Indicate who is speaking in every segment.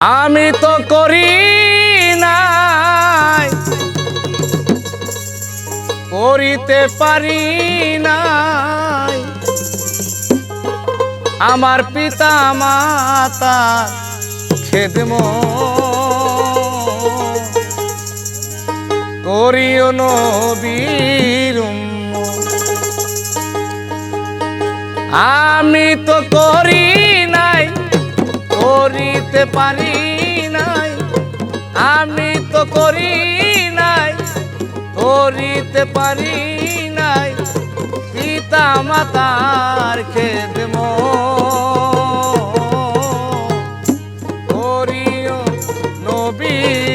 Speaker 1: আমি তো করি নাই। করিতে পারি নাই। আমার পিতা মাতা খেদম করিও নবীর আমি তো করি করিতে পারি নাই, আমি তো করি নাই করিতে পারি নাই পিতা মাতার খেদম করিও নবীর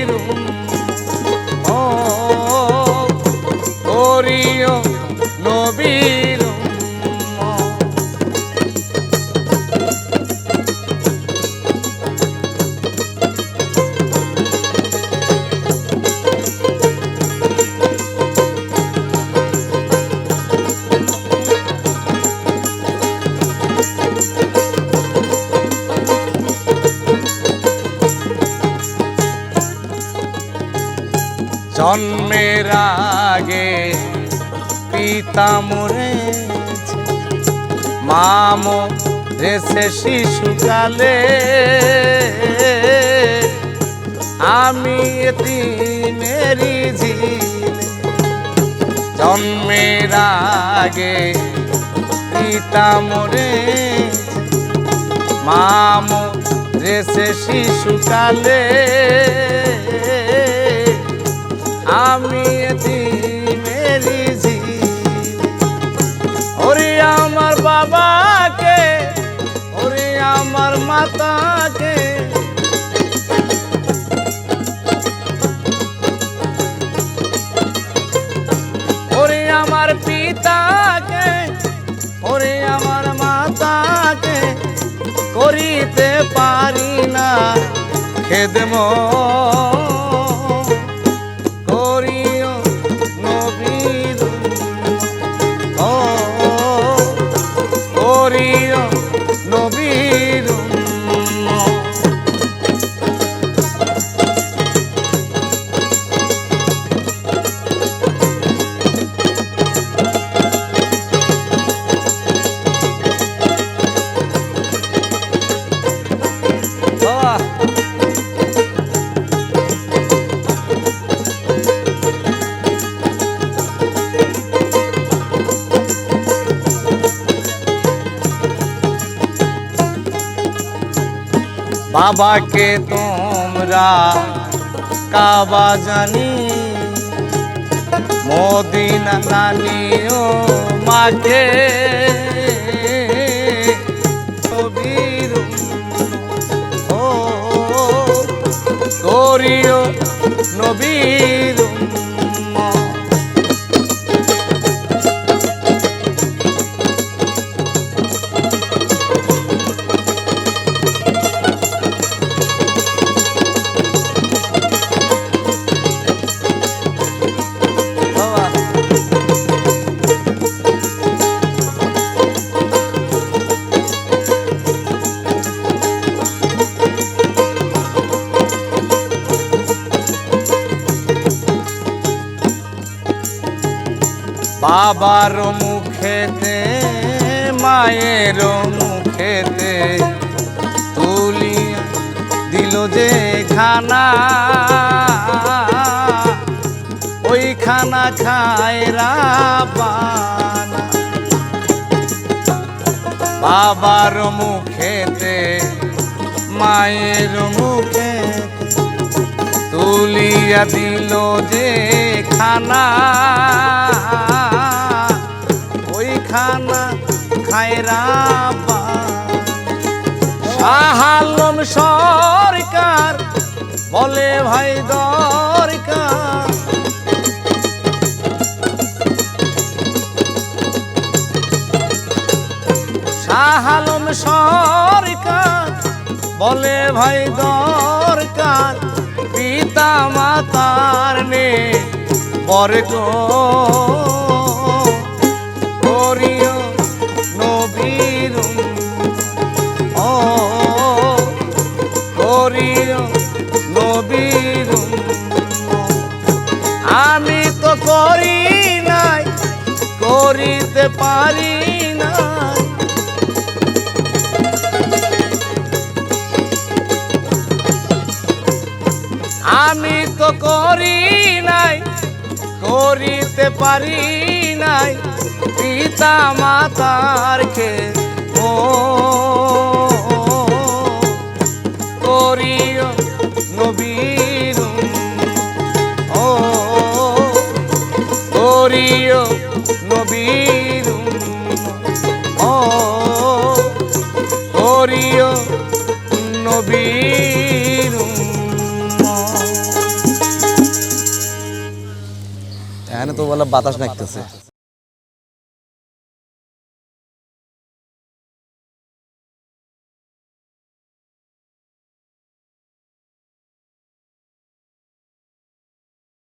Speaker 1: জন্মের আগে পিতা মরেছে মামো রেছে শিশুকালে আমি মেরি ঝিলে জন্মের আগে পিতা মরেছে মামো রেছে শিশুকালে আমি মেরি ঝি ওরে আমার বাবাকে, ওরে আমার মাতাকে। ওরে আমার পিতাকে, ওরে আমার মাতাকে। করিতে পারি না খেদম বাবাকে তোমরা কাবা জানি। মদিনা নানিও মাকে করিও নবীর বাবার মুখেতে, মায়ের মুখেতে তুলিয়া দিল যে খানা। ওই খানা খায় রাবানা বাবার মুখেতে, মায়ের মুখে তুলিয়া দিল যে খানা। শাহালম সরকার বলে ভাই দরকার। শাহালম সরকার বলে ভাই দরকার। পিতা মাতার নে বর্গ করিতে পারি না আমি তো করি নাই, করিতে পারি নাই পিতা মাতার খে ও করিও নবীর ও, করিও করিও নবীর
Speaker 2: এখানে তো বলে বাতাস নাকতেছে